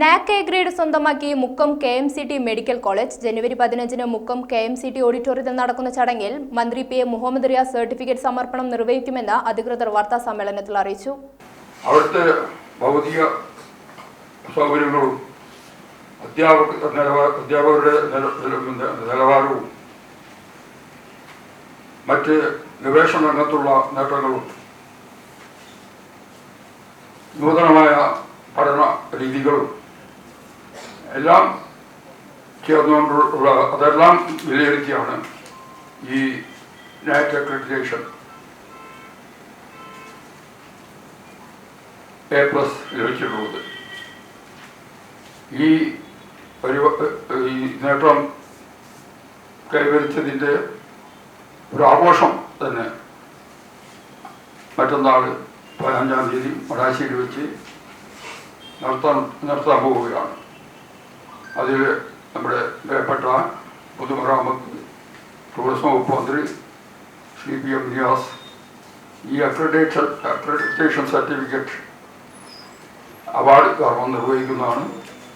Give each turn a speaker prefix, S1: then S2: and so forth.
S1: NAAC A grade സ്വന്തമാക്കി Mukkam K M C T medical college. ജനുവരി പതിനഞ്ചിന് Mukkam K M C T ഓഡിറ്റോറിയത്തിൽ നടക്കുന്ന ചടങ്ങിൽ മന്ത്രി P A Muhammad Riyas certificate സമർപ്പണം നിർവഹിക്കുമെന്ന് അധികൃതർ വാർത്താ സമ്മേളനത്തിൽ അറിയിച്ചു.
S2: മറ്റ് ഗവേഷണ രംഗത്തുള്ള നേട്ടങ്ങളും നൂതനമായ പഠന രീതികളും എല്ലാം ചേർന്നുകൊണ്ടുള്ള അതെല്ലാം വിലയിരുത്തിയാണ് ഈ നാറ്റ് അക്രഡിറ്റേഷൻ. എ പ്ലസ് ലഭിച്ചിട്ടുള്ളത്. ഈ ഒരു ഈ നേട്ടം കൈവരിച്ചതിന്റെ ഒരു ആഘോഷം തന്നെ മറ്റന്നാൾ പതിനഞ്ചാം തീയതി മടാശ്ശേരി വെച്ച് നടത്താൻ നടത്താൻ പോവുകയാണ്. അതിൽ നമ്മുടെ പ്രിയപ്പെട്ട പൊതുമരാമത്ത് ടൂറിസം വകുപ്പ് മന്ത്രി ശ്രീ പി എം നിയാസ് ഈ അക്രഡേഷൻ അക്രഡിറ്റേഷൻ സർട്ടിഫിക്കറ്റ് അവാർഡ് കർമ്മം നിർവഹിക്കുന്നതാണ്.